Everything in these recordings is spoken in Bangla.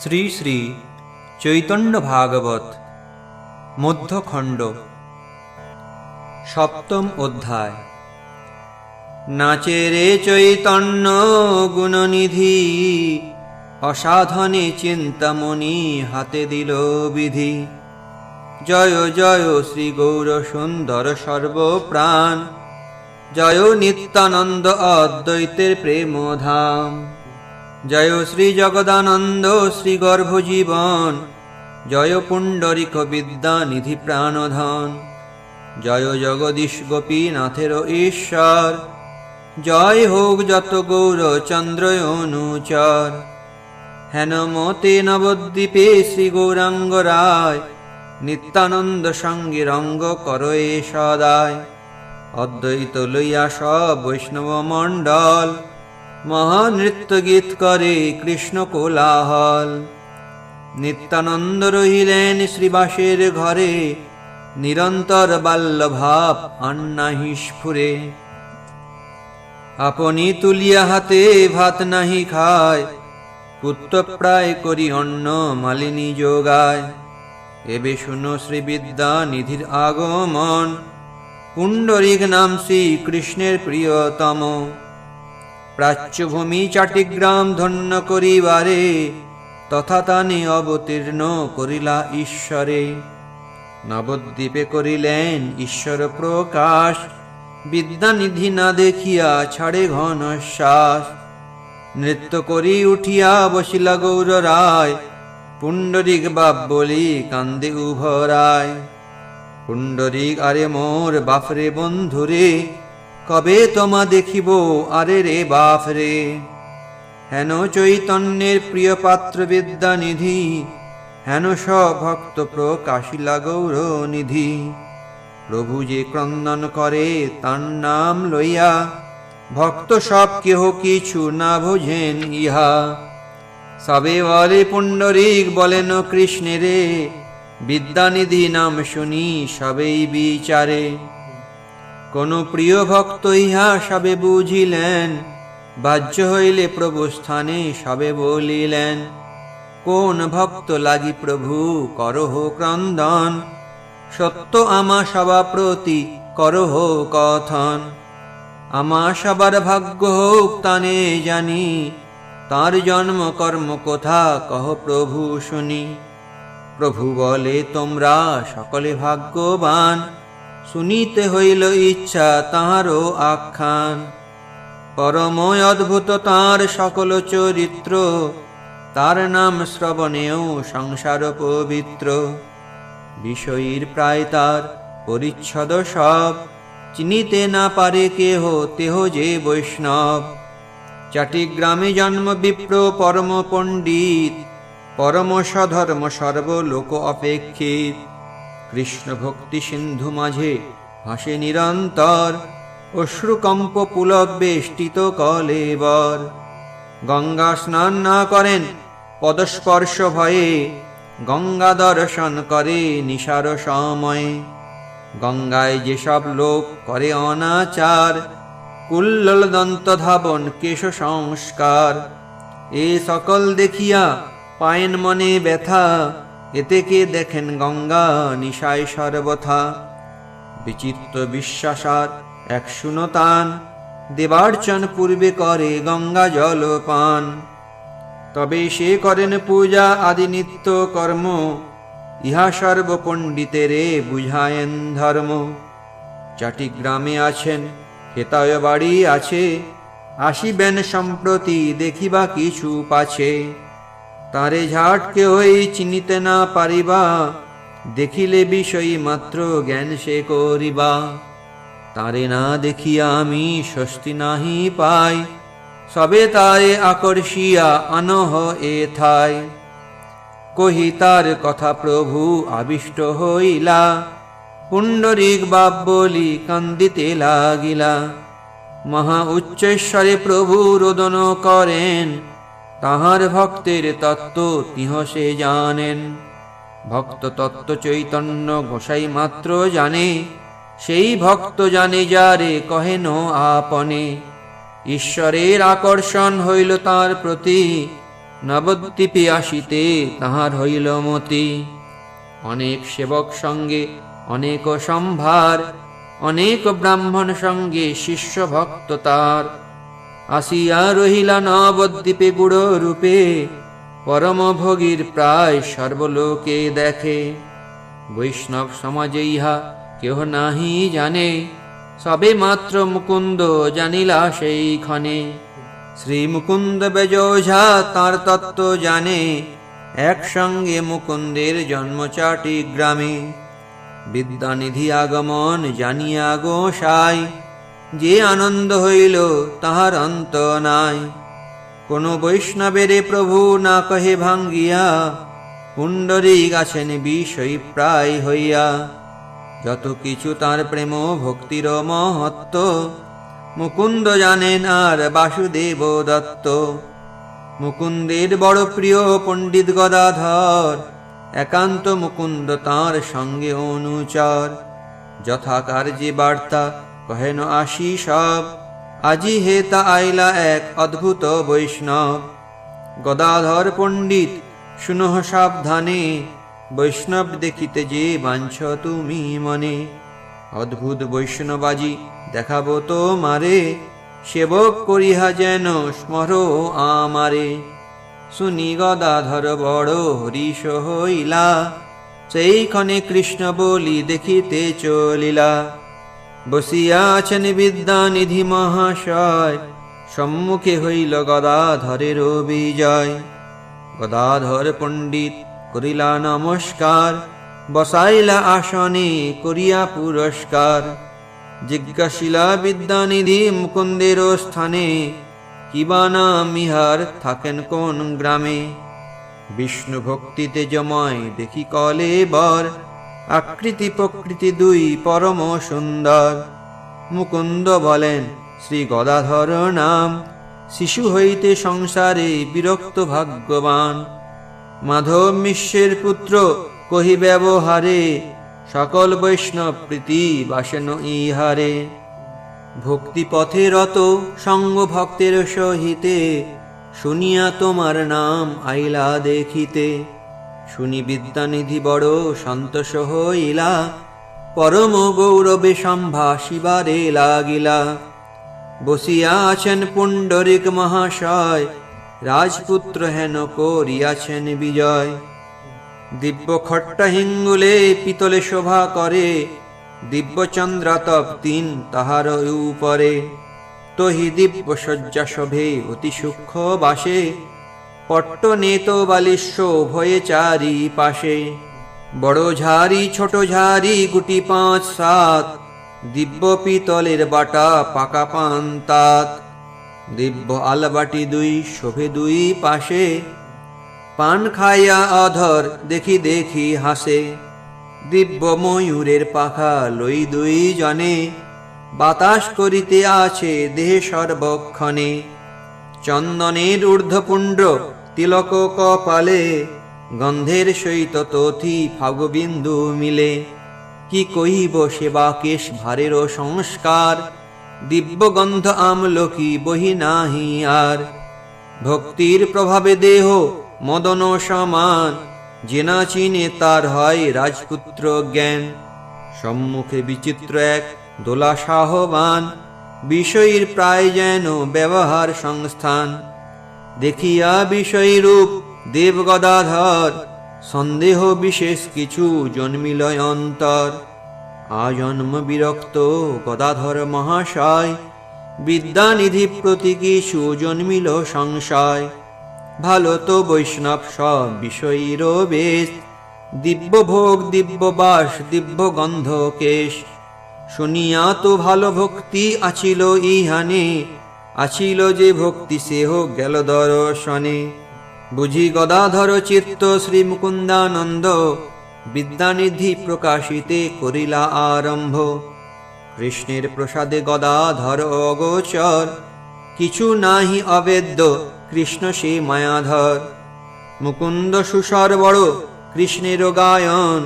শ্রী শ্রী চৈতন্য ভাগবত, মধ্যখণ্ড, সপ্তম অধ্যায়। নাচে রে চৈতন্য গুণনিধি, অসাধনে চিন্তামণি হাতে দিল বিধি। জয় জয় শ্রী গৌর সুন্দর সর্বপ্রাণ, জয় নিত্যানন্দ অদ্বৈতের প্রেমধাম। জয় শ্রী জগদানন্দ, শ্রী গর্ভজীবন। জয় পুণ্ডরিক বিদ্যা নিধি প্রাণধন। জয় জগদীশ গোপীনাথের ঈশ্বর। জয় হোক যত গৌর চন্দ্র অনুচর হেন মতে নবদ্বীপে শ্রী গৌরাঙ্গ রায়। নিত্যানন্দ সঙ্গে রঙ্গ করয়ে সদায়। অদ্বৈত লইয়া সব বৈষ্ণব মণ্ডল। মহানৃত্য গীত করে কৃষ্ণ কোলাহল। নিত্যানন্দ রহিলেন শ্রীবাসের ঘরে, নিরন্তর বাল্যভাব আন্নাহি স্ফুরে আপনি তুলিয়া হাতে ভাত নাহি খায় পুত্র প্রায় করি অন্ন মালিনী যোগায়। এবে শুনো শ্রীবিদ্যা নিধির আগমন, পুণ্ডরিক নাম শ্রী কৃষ্ণের প্রিয়তম। প্রাচ্যভূমি চাটিগ্রাম ধন্য করিবারে, তথা তানে অবতীর্ণ করিলা ঈশ্বরে। নবদ্বীপে করিলেন ঈশ্বর প্রকাশ, বিদ্যানিধি না দেখিয়া ছাড়ে ঘন শ্বাস। নৃত্য করি উঠিয়া বসিলা গৌর রায়, পুণ্ডরিক বাপ বলি কান্দে উভরায় পুণ্ডরিক আরে মোর বাপরে বন্ধুরে কবে তোমা দেখিব আরে রে বাপ রে? হেন চৈতন্যের প্রিয় পাত্র বিদ্যা নিধি, হেন ভক্ত প্রকাশিলা গৌর নিধি প্রভু যে ক্রন্দন করে তার নাম লইয়া, ভক্ত সব কেহ কিছু না বোঝেন ইহা। সবে বলে পুণ্ডরিক বলেন কৃষ্ণেরে, বিদ্যানিধি নাম শুনি সবেই বিচারে। কোন প্রিয় ভক্ত ইহা সবে বুঝিলেন, বাহ্য হইলে প্রভু স্থানে সবে বলিলেন। কোন ভক্ত লাগি প্রভু, করহ ক্রন্দন, সত্য আমা সবা প্রতি করহ কথন। আমা সবার ভাগ্য হোক তানে জানি, তার জন্ম কর্ম কোথা কহ প্রভু শুনি। প্রভু বলে, তোমরা সকলে ভাগ্যবান শুনিতে হইল ইচ্ছা তাহারও আখ্যান। পরময় অদ্ভুত তাঁর সকল চরিত্র, তার নাম শ্রবণেও সংসার পবিত্র। বিষয়ীর প্রায় তার পরিচ্ছদ সব, চিনিতে না পারে কেহ তেহ যে বৈষ্ণব। চাটিগ্রামে জন্ম বিপ্র পরম পণ্ডিত পরম সধর্ম সর্বলোক অপেক্ষিত। কৃষ্ণ ভক্তি সিন্ধু মাঝে ভাসে নিরন্তর অশ্রুকম্প পুলক বেষ্টিত কলেবর গঙ্গা স্নান না করেন, পদস্পর্শ ভয়ে গঙ্গা দর্শন করে নিশার সময়ে। গঙ্গায় যেসব লোক করে অনাচার, কুল্লল দন্ত ধাবন কেশ সংস্কার। এ সকল দেখিয়া পায়েন মনে ব্যথা এতে কে দেখেন গঙ্গা নিশায় সর্বথা? বিচিত্র বিশ্বাসার এক শুনতান দেবার্চন পূর্বে করে গঙ্গা জল পান। তবে সে করেন পূজা, আদি নিত্য কর্ম, ইহা সর্ব পণ্ডিতেরে বুঝায়েন ধর্ম। চাটি গ্রামে আছেন হেতায় বাড়ি আছে, আসিবেন সম্প্রতি, দেখিবা কিছু পাছে। তারে ঝাটকে হই চিনিতে না পারিবা, দেখিলে বিষয় মাত্র জ্ঞান সে করিবা। তারে না দেখিয়া আমি স্বস্তি নাহি পাই, সবে তারে আকর্ষিয়া আনহ এ থাই কহি তার কথা প্রভু আবিষ্ট হইলা, পুণ্ডরিক বাপ বলি কান্দিতে লাগিলা। মহা উচ্চেশ্বরে প্রভু রোদন করেন তাহার ভক্তের তত্ত্ব তিহ সে জানেন। ভক্ত তত্ত্ব চৈতন্য গোসাই মাত্র জানে, সেই ভক্ত জানে যারে কহেন আপনে। ঈশ্বরের আকর্ষণ হইল তার প্রতি, নবদ্বীপে আসিতে তাহার হইল মতি। অনেক সেবক সঙ্গে, অনেক সম্ভার, অনেক ব্রাহ্মণ সঙ্গে শিষ্য ভক্ত তার। আসিয়া রহিলা নবদ্বীপে গুড় রূপে, পরম ভোগীর প্রায় সর্বলোকে দেখে। বৈষ্ণব সমাজে ইহা কেহ নাহি জানে, সবে মাত্র মুকুন্দ জানিলা সেই ক্ষণে শ্রী মুকুন্দ বেজোঝা তার তত্ত্ব জানে, একসঙ্গে মুকুন্দের জন্ম চাটি গ্রামে। বিদ্যানিধি আগমন জানিয়া গোসাই যে আনন্দ হইল, তাহার অন্ত নাই। কোন বৈষ্ণবেরে প্রভু না কহে ভাঙ্গিয়া, পুণ্ডরী গাছেন বিষয় প্রায় হইয়া। যত কিছু তার প্রেম ভক্তির মহত্ব, মুকুন্দ জানেন আর বাসুদেব দত্ত। মুকুন্দের বড় প্রিয় পণ্ডিত গদাধর, একান্ত মুকুন্দ তাঁর সঙ্গে অনুচর। যথা কার্যে বার্তা কহেন আসি সব আজি হেতা আইলা এক অদ্ভুত বৈষ্ণব। গদাধর পণ্ডিত শুনহ সাবধানে, বৈষ্ণব দেখিতে যে বাঞ্ছ তুমি মনে। অদ্ভুত বৈষ্ণবাজি দেখাবো তো মারে সেবক করিহা যেন স্মর আমারে। শুনি গদাধর বড় হরিষ হইলা সেইক্ষণে কৃষ্ণ বলি দেখিতে চলিলা। বসিয়া আছেন বিদ্যানিধি মহাশয়, সম্মুখে হইল গদাধরের বিজয় গদাধর পণ্ডিত করিলা নমস্কার, বসাইলা আসনে করিয়া পুরস্কার। জিজ্ঞাসিলা বিদ্যানিধি মুকুন্দের স্থানে, কিবা নাম ইহার থাকেন কোন গ্রামে? বিষ্ণু ভক্তিতে জময় দেখি কলে বর আকৃতি প্রকৃতি দুই পরম সুন্দর। মুকুন্দ বলেন, শ্রী গদাধর নাম, শিশু হইতে সংসারে বিরক্ত ভাগ্যবান। মাধব মিশ্রের পুত্র কহি ব্যবহারে, সকল বৈষ্ণব প্রীতি বাসেন ইহারে। ভক্তি পথে রত সঙ্গ ভক্তের সহিতে, শুনিয়া তোমার নাম আইলা দেখিতে। শুনি বিদ্যানিধি বড় সন্তোষ হইলা পরম গৌরবে সম্ভাষিবারে লাগিলা। বসিয়া আছেন পুণ্ডরিক মহাশয়, রাজপুত্র হেন করিয়াছেন বিজয়। দিব্য খট্টা হিঙ্গুলে পিতলে শোভা করে, দিব্য চন্দ্রাতপ তিন তাহার উপরে। তহি দিব্য শয্যা শোভে অতি সূক্ষ্ম বাসে। পট্ট নেত বালিশ্য ভয়ে চারি পাশে। বড় ঝাড়ি ছোট ঝাড়ি গুটি পাঁচ, সাত। দিব্য পিতলের বাটা পাকা পান তাত। দিব্য আলবাটি দুই, শোভে দুই পাশে। পান খাইয়া অধর দেখি দেখি হাসে। দিব্য ময়ূরের পাখা লই দুই জনে। বাতাস করিতে আছে দেহে সর্বক্ষণে। চন্দনের ঊর্ধ্বপুণ্ড তিলক কপালে, গন্ধের সহিত তথি ফাগবিন্দু মিলে। কি কহিব সেবা কেশ ভারের সংস্কার? দিব্য গন্ধ আমলকি বহি নাহি আর। ভক্তির প্রভাবে দেহ মদন সমান জেনা চিনে তার হয় রাজপুত্র জ্ঞান। সম্মুখে বিচিত্র এক দোলা সাহবান বিষয়ীর প্রায় যেন ব্যবহার সংস্থান। দেখিয়া বিষয়ী রূপ দেব গদাধর সন্দেহ বিশেষ কিছু জন্মিলয় অন্তর। আজন্ম বিরক্ত গদাধর মহাশয়, বিদ্যানিধি প্রতি কিছু জন্মিল সংশয়। ভালো তো বৈষ্ণব সব বিষয়ীর বেশ দিব্য ভোগ দিব্য বাস দিব্য গন্ধ কেশ শুনিয়া তো ভালো ভক্তি আছিল ইহানে আছিল যে ভক্তি, সেহ গেল দর্শনে। বুঝি গদাধর চিত্ত শ্রী মুকুন্দানন্দ বিদ্যানিধি প্রকাশিতে করিলা আরম্ভ। কৃষ্ণের প্রসাদে গদাধর অগোচর, কিছু নাহি অবেদ্য কৃষ্ণ সে মায়াধর। মুকুন্দ সুসর বড় কৃষ্ণের গায়ন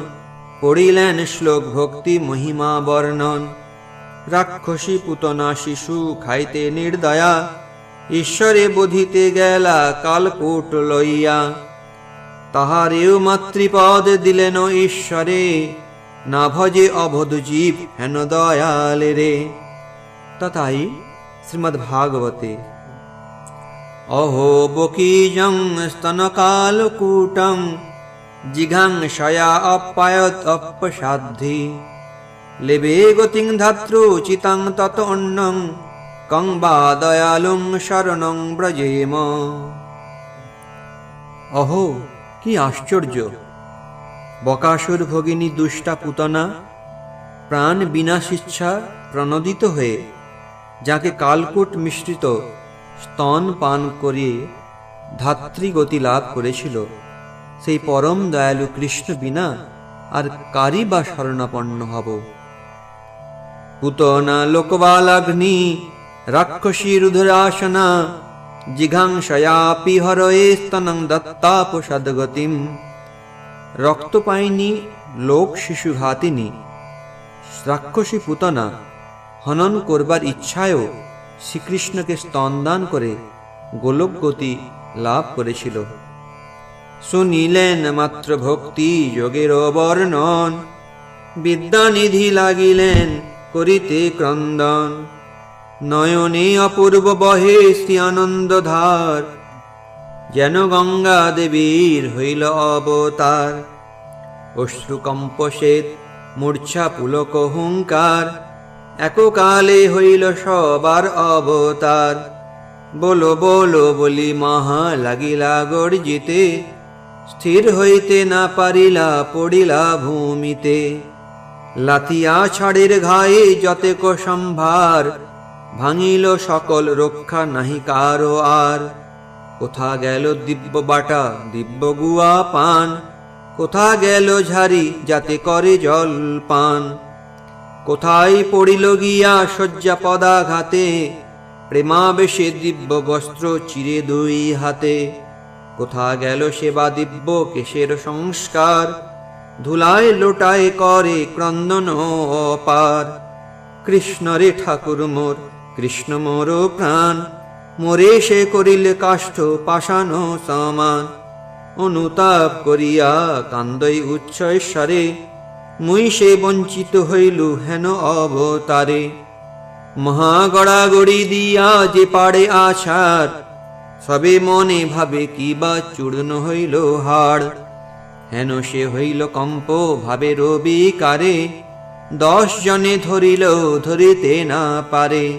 পড়িলেন শ্লোক ভক্তি মহিমা বর্ণন। রাক্ষসী পুতনা শিশু খাইতে নির্দয়া। ঈশ্বরে বুধিতে গেলা কালকূট লইয়া। তাহারেও মাতৃপদ দিলেন ঈশ্বরে, না ভজে অবধ জীব হেন দয়ালে রে। তথাই শ্রীমদ্ ভাগবতে, অহো বকীজং স্তনকালকূটং জিঘাংসয়া অপায়ত অপসাধ্যি লেবে গতিং ধাত্রোচিতাং তত অন্নং কং বা দয়ালুং শরণং ব্রজেম। অহো, কি আশ্চর্য! বকাসুর ভগিনী দুষ্টা পুতনা, প্রাণ বিনাশিচ্ছা প্রণোদিত হয়ে, যাকে কালকুট মিশ্রিত স্তন পান করিয়ে ধাত্রীগতি লাভ করেছিল। সেই পরম দয়ালু কৃষ্ণ বিনা আর কারি বা শরণাপন্ন হব। পুতনা লোকবালাগ্নি, রাক্ষসী রুধরাসনা, জিঘাংসয়াপি হরয়ে স্তনং দত্তাপসদ্গতিম রক্ত পাইনি লোক শিশু ঘাতিনী। রাক্ষসী পুতনা, হনন করবার ইচ্ছায়ও শ্রীকৃষ্ণকে স্তনদান করে গোলক গতি লাভ করেছিল। শুনিলেন মাত্র ভক্তি যোগের বর্ণন, বিদ্যানিধি লাগিলেন করিতে ক্রন্দন। নয়নে অপূর্ব বহে শ্রী আনন্দ ধার যেন গঙ্গা দেবীর হইল অবতার। অশ্রুকম্পসেত মূর্ছা পুলক হুঙ্কার। এককালে হইল সবার অবতার। বলো বলো, বলি, মহা লাগিলা গর্জিতে। স্থির হইতে না পারিলা, পড়িলা ভূমিতে। লাথিয়া ছাড়ের ঘায়ে যতেক সম্ভার, ভাঙিল সকল রক্ষা নাহি কারও আর। কোথা গেল দিব্য বাটা, দিব্য গুয়া পান? কোথা গেল ঝারি যাতে করে জল পান? কোথায় পড়িল গিয়া শয্যা পদাঘাতে? প্রেমাবেশে দিব্য বস্ত্র চিরে দুই হাতে। কোথা গেল সেবা দিব্য কেশের সংস্কার? ধুলায় লোটায় করে ক্রন্দন অপার কৃষ্ণ রে ঠাকুর মোর, কৃষ্ণ মোর প্রাণ। মোরে সে করিলে কাষ্ঠ পাষাণ সমান। অনুতাপ করিয়া কান্দই উচ্ছ্বরে মুই সে বঞ্চিত হইলু হেন অবতারে। মহাগড়াগড়ি দিয়া যে পাড়ে আছার সবে মনে ভাবে কি বা চূর্ণ হইল হাড়। হেন সে হইল কম্প, ভাবে রবি কারে? দশ জনে ধরিল, ধরিতে না পারে।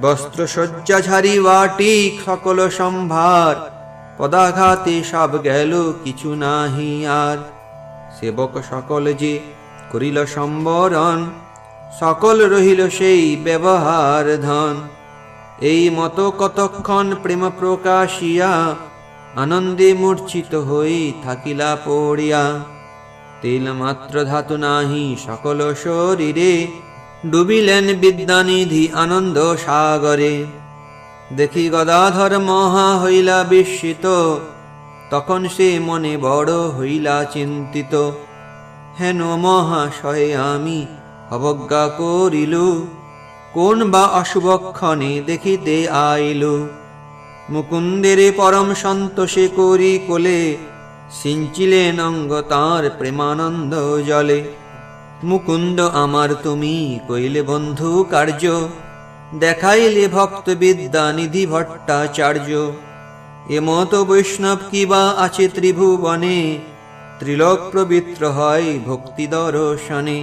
বস্ত্র শয্যা বাটি, সকল সম্ভার। পদাঘাতে সব গেল, কিছু নাহি আর। সেবক সকল যে করিল সম্বরণ, সকল রহিল সেই ব্যবহার ধন। এই মতো কতক্ষণ প্রেম প্রকাশিয়া আনন্দে মূর্ছিত হই থাকিলা পড়িয়া। তেল মাত্র ধাতু নাহি সকল শরীরে, ডুবিলেন বিদ্যানিধি আনন্দ সাগরে। দেখি গদাধর মহা হইলা বিস্মিত, তখন সে মনে বড় হইলা চিন্তিত। হেন মহাশয়ে আমি অবজ্ঞা করিলু, কোন বা অশুভক্ষণে দেখিতে আইলু। মুকুন্দের পরম সন্তোষে করি কোলে, সিঞ্চিলেন অঙ্গ তাঁর প্রেমানন্দ জলে। মুকুন্দ, আমার তুমি কইলে বন্ধু কার্য, দেখাইলে ভক্ত বিদ্যা নিধি ভট্টাচার্য। এমত বৈষ্ণব কিবা আছে ত্রিভুবনে, ত্রিলোক পবিত্র হয় ভক্তি দর্শনে।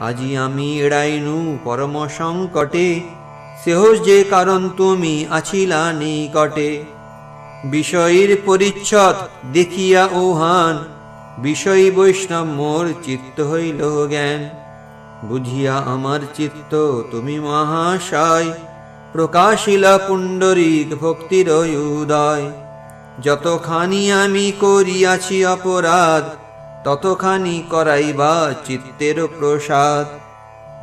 আজি আমি এড়াইনু পরম সংকটে সেহ যে কারণ তুমি আছিলা নিকটে। বিষয়ের পরিচ্ছদ দেখিয়া ওহান বিষয় বৈষ্ণব মোর চিত্ত হইল জ্ঞান। বুঝিয়া আমার চিত্ত তুমি মহাশয়, প্রকাশিলা পুণ্ডরিক ভক্তির উদয়। যতখানি আমি করিয়াছি অপরাধ, ততখানি করাইবা চিত্তের প্রসাদ।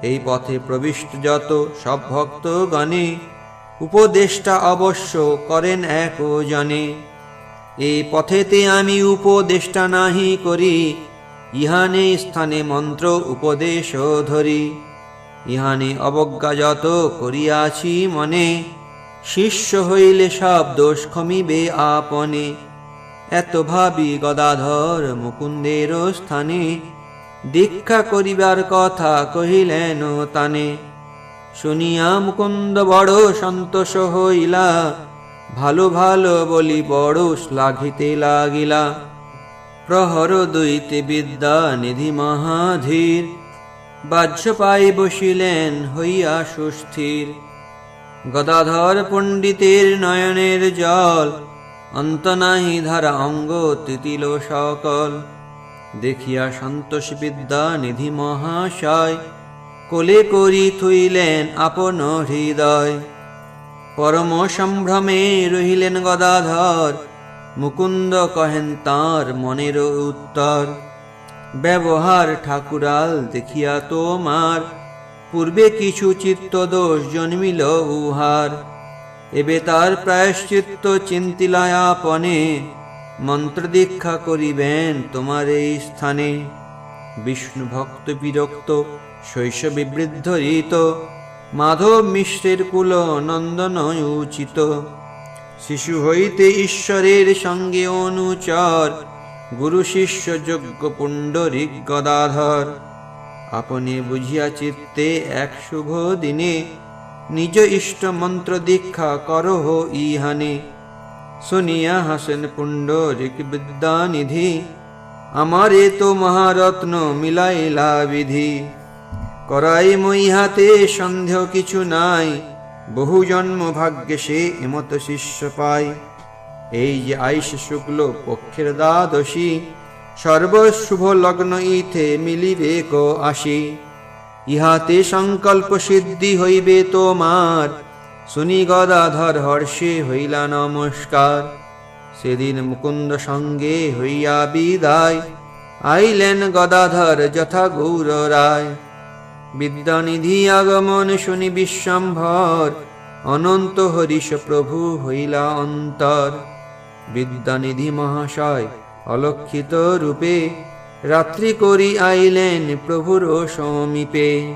এই পথে প্রবিষ্ট যত সব ভক্তগণে উপদেষ্টা অবশ্য করেন এক জনে। এই পথেতে আমি উপদেষ্টা নাহি করি ইহানে স্থানে মন্ত্র উপদেশ ধরি। ইহানে অবজ্ঞা যত করিয়াছি মনে, শিষ্য হইলে সব দোষ ক্ষমিবে আপনে। এত ভাবি গদাধর মুকুন্দের স্থানে দীক্ষা করিবার কথা কহিলেন তানে। শুনিয়া মুকুন্দ বড় সন্তোষ হইলা, ভালো ভালো বলি বড় শ্লাঘিতে লাগিলা। প্রহর দৈতে বিদ্যা নিধি মহাধীর, বাহ্য পাই বসিলেন হইয়া সুস্থির। গদাধর পণ্ডিতের নয়নের জল অন্ত নাহি ধারা অঙ্গ তিতিল সকল। দেখিয়া সন্তোষ বিদ্যা নিধি মহাশয়, কোলে করি থইলেন আপন হৃদয়। পরম সম্ভ্রমে রহিলেন গদাধর, মুকুন্দ কহেন তাঁর মনের উত্তর। ব্যবহার ঠাকুরাল দেখিয়া তোমার, পূর্বে কিছু চিত্ত দোষ জন্মিল উহার। এবে তার প্রায়শ্চিত্ত চিন্তিলায়াপনে মন্ত্র দীক্ষা করিবেন তোমার এই স্থানে। বিষ্ণু ভক্ত বিরক্ত, শৈশবে ঋত মাধব মিশ্রের কুল নন্দন উচিত। শিশু হইতে ঈশ্বরের সঙ্গে অনুচর, গুরু শিষ্য যোগ্য পুণ্ডরিক গদাধর। আপনি বুঝিয়া চিত্তে এক শুভ দিনে, নিজ ইষ্ট মন্ত্র দীক্ষা করহ ইহানে। শুনিয়া হাসেন পুণ্ডরিক বিদ্যানিধি। আমারে তো মহারত্ন মিলাইলা বিধি। করাই মই হাতে, সন্দেহ কিছু নাই। বহু জন্ম ভাগ্যে সে এমত শিষ্য পায় এই যে আইস শুক্ল পক্ষের দ্বাদশী, সর্বশুভ লগ্ন ইথে মিলিবে কো আসি। ইহাতে সংকল্প সিদ্ধি হইবে তোমার। শুনি গদাধর হর্ষে হইলা নমস্কার। সেদিন মুকুন্দ সঙ্গে হইয়া বিদায়, আইলেন গদাধর যথা গৌর রায়। বিদ্যানিধি আগমন শুনি বিশ্বম্ভর, অনন্ত হরিষ প্রভু হইলা অন্তর। বিদ্যানিধি মহাশয় অলক্ষিত রূপে রাত্রি করি আইলেন প্রভুর সমীপে।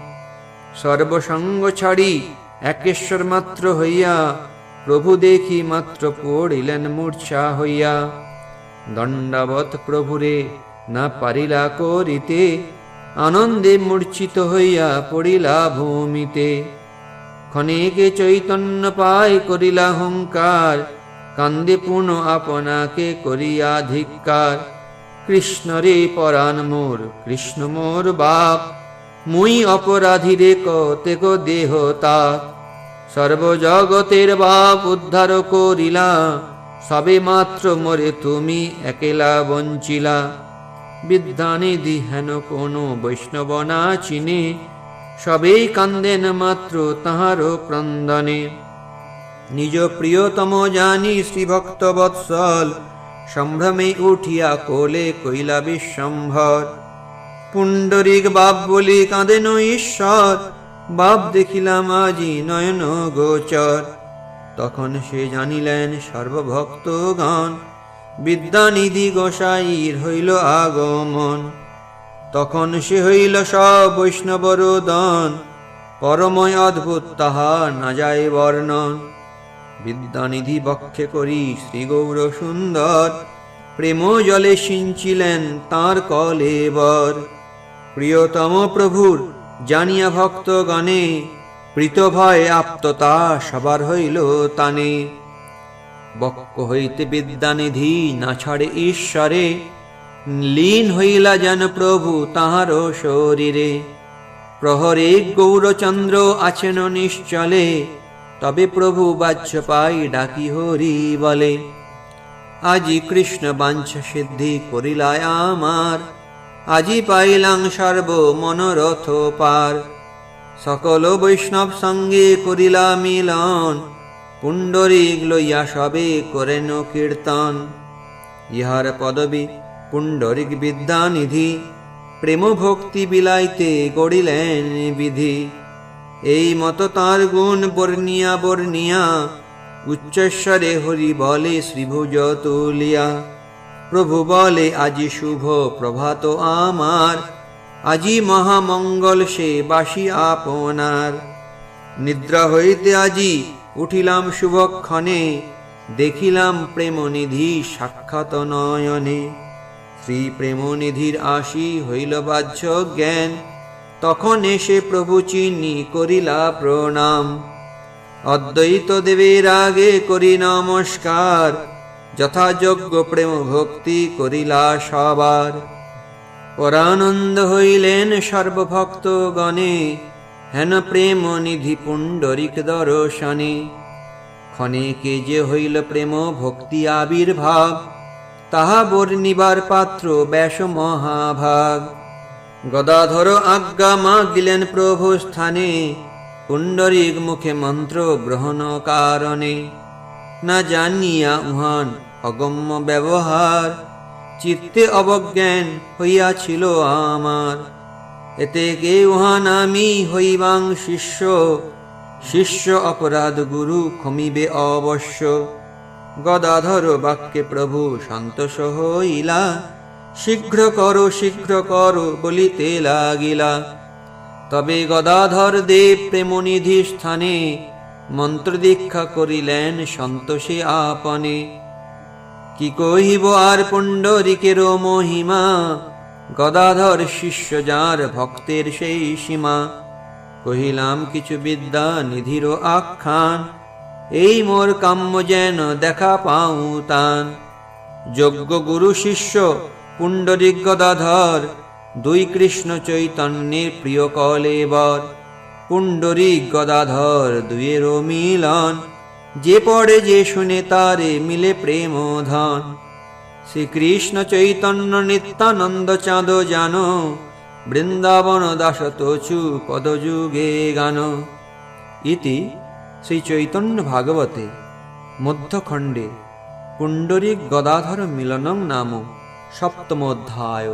সর্বসঙ্গ ছাড়ি একেশ্বর মাত্র হইয়া, প্রভু দেখি মাত্র পড়িলেন মূর্ছা হইয়া। দণ্ডাবত প্রভুরে না পারিলা করিতে, আনন্দে মূর্ছিত হইয়া পড়িলা ভূমিতে। ক্ষণিকে চৈতন্য পায় করিলা হুঙ্কার, কান্দে পুন আপনাকে করিয়া ধিক্কার। কৃষ্ণরে পরাণ মোর, কৃষ্ণ মোর বাপ মুই অপরাধী রে কতে গো দেহ তাপ সর্বজগতের বাপ উদ্ধার করিলা, সবে মাত্র মোরে তুমি একেলা বঞ্চিলা। বিদ্যানিধি হেন কোনো বৈষ্ণব না চিনে, সবেই কান্দেন মাত্র তাহারও ক্রন্দনে। নিজ প্রিয়তম জানি শ্রীভক্ত বৎসল, সম্ভ্রমে উঠিয়া কোলে কইলা বিশ্বম্ভর। পুণ্ডরিক বাপ বলি কাঁদেন ঈশ্বর, বাপ দেখিলাম আজি নয়ন গোচর। তখন সে জানিলেন, সর্বভক্তগণ, বিদ্যানিধি গোসাইর হইল আগমন। তখন সে হইল সব বৈষ্ণবরোদন, পরময় অদ্ভুত তাহা না যায় বর্ণন। বিদ্যানিধি বক্ষে করি শ্রী গৌর সুন্দর প্রেম জলে সিঞ্চিলেন তাঁর কলে বর প্রিয়তম প্রভুর জানিয়া ভক্তগণে প্রীত ভয় আপ্ততা সবার হইল তানে। বক্ষ হইতে বিদ্যানিধি না ছাড়ে ঈশ্বরে, লীন হইলা যেন প্রভু তাহার শরীরে। প্রহরে গৌরচন্দ্র আছেন নিশ্চলে, তবে প্রভু বাহ্য পাই ডাকি হরি বলে। আজি কৃষ্ণ বাঞ্ছ সিদ্ধি করিলায় আমার আজি পাইলাং সর্ব মনোরথ পার। সকল বৈষ্ণব সঙ্গে করিলা মিলন পুণ্ডরিক লইয়া সবে করেন কীর্তন। ইহার পদবী পুণ্ডরিক বিদ্যানিধি প্রেম ভক্তি বিলাইতে গড়িলেন বিধি। এই মত তাঁর গুণ বর্ণিয়া বর্ণিয়া, উচ্চস্বরে হরি বলে শ্রীভুজ তুলিয়া। প্রভু বলে, আজি শুভ প্রভাত আমার। আজি মহামঙ্গল সে বাসি আপনার। নিদ্রা হইতে আজি উঠিলাম শুভক্ষণে, দেখিলাম প্রেমনিধি সাক্ষাৎ নয়নে। শ্রী প্রেমনিধির আশি হইল বাহ্য জ্ঞান। তখন এসে প্রভু চিনি করিলা প্রণাম। অদ্বৈত দেবের আগে করি নমস্কার। যথাযোগ্য প্রেম ভক্তি করিলা সবার। পরানন্দ হইলেন সর্বভক্ত গণে হেন প্রেম নিধি পুণ্ডরিক দর্শনে। ক্ষণেকে যে হইল প্রেম ভক্তি আবির্ভাব, তাহা বর্ণিবার পাত্র ব্যাস মহাভাগ। গদাধর আজ্ঞা মাগিলেন প্রভু স্থানে পুণ্ডরিক মুখে মন্ত্র গ্রহণ কারণে। না জানিয়া উহান অগম্য ব্যবহার, চিত্তে অবজ্ঞান হইয়াছিল আমার। এতে কে উহান আমি হইবাং শিষ্য? শিষ্য অপরাধ গুরু ক্ষমিবে অবশ্য। গদাধর বাক্যে প্রভু সন্তোষ হইলা শীঘ্র করো শীঘ্র করো বলিতে লাগিলা। তবে গদাধর দেব প্রেমনিধি স্থানে মন্ত্র দীক্ষা করিলেন সন্তোষে আপনে। কি কহিব আর পুণ্ডরিকের মহিমা? গদাধর শিষ্য যার ভক্তের সেই সীমা। কহিলাম, কিছু বিদ্যা নিধির আখ্যান। এই মোর কাম্য যেন দেখা পাও তান। যজ্ঞ গুরু শিষ্য, পুণ্ডরিক গদাধর, দুই কৃষ্ণ চৈতন্যের প্রিয় কলেবর। পুণ্ডরিক গদাধর দুয়েরও মিলন। যে পড়ে যে শুনে তারে মিলে প্রেম ধন শ্রীকৃষ্ণ চৈতন্য নিত্যানন্দ চাঁদ জানো, বৃন্দাবন দাস তচু পদযুগে গান। ইতি শ্রী চৈতন্য ভাগবতে মধ্যখণ্ডে পুণ্ডরিক গদাধর মিলনং নাম সপ্তমোধ্যায়